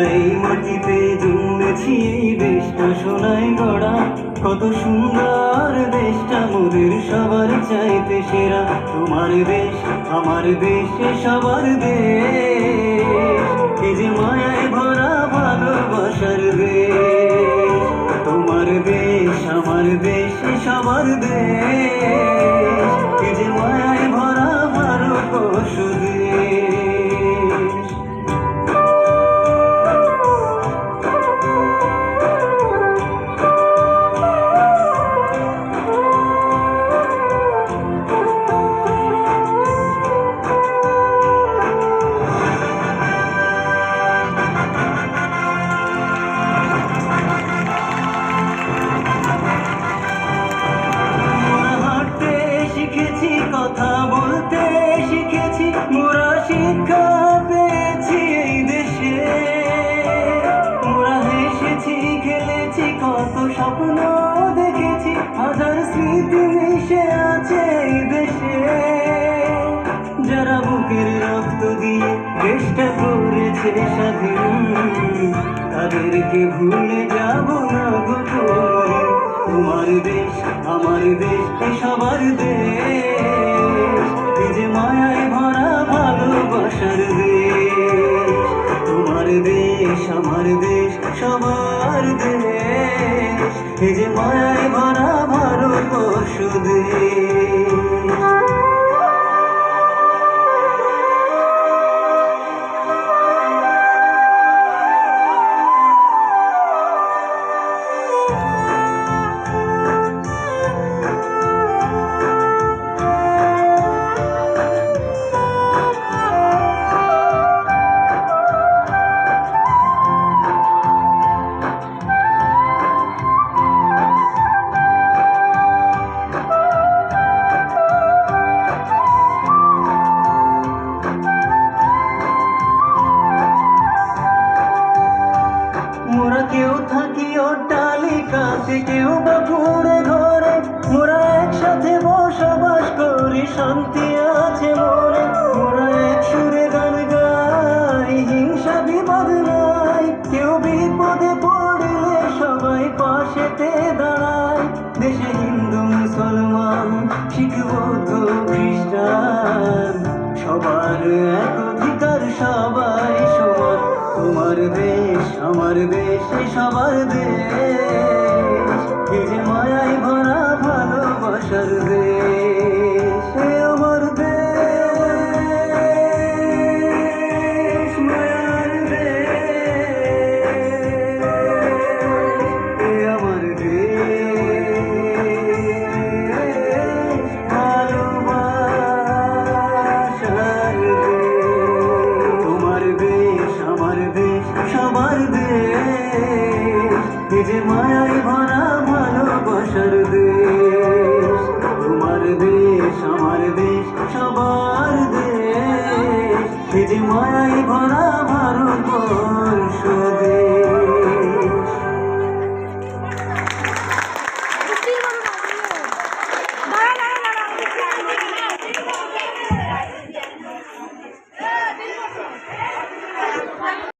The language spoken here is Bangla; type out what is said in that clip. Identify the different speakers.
Speaker 1: এই মাটিতে জন্মেছি এই দেশটা সোনায় গড়া। কত সুন্দর দেশটা মোদের সবার চাইতে সেরা। তোমার দেশ, আমার দেশে সবার দেশ। এই যে মায়ায় ভরা ভালোবাসার দেশ। তোমার দেশ, আমার দেশে সবার দেশ। কত স্বপ্ন দেখেছি, হাজার স্মৃতি মিশে আছে দেশে। যারা বুকের রক্ত দিয়ে দেশটা করেছে স্বাধীন, তাদেরকে ভুলে যাব না গো। তোমার দেশ, আমার দেশ সবার দেশ। যে মায়ায় ভরা ভালোবাসার দেশ। তোমার দেশ, আমার দেশ, সবার দেশ। যে মায়ায় কেউ বা ঘুরে ঘরে, মোরা একসাথে বসবাস করি, শান্তি আছে মনে। মোরা এক সুরে গান গাই, হিংসা বিপদ নাই। কেউ বিপদে পড়লে সবাই পাশেতে দাঁড়ায়। দেশে হিন্দু, মুসলমান, শিখ, বৌদ্ধ, খ্রিস্টান, সবার এক অধিকার সবাই সমান। তোমার দেশ, আমার দেশ সবার দেশ। যে মায়ায় যে মায়াই ভরা ভারতবর্ষ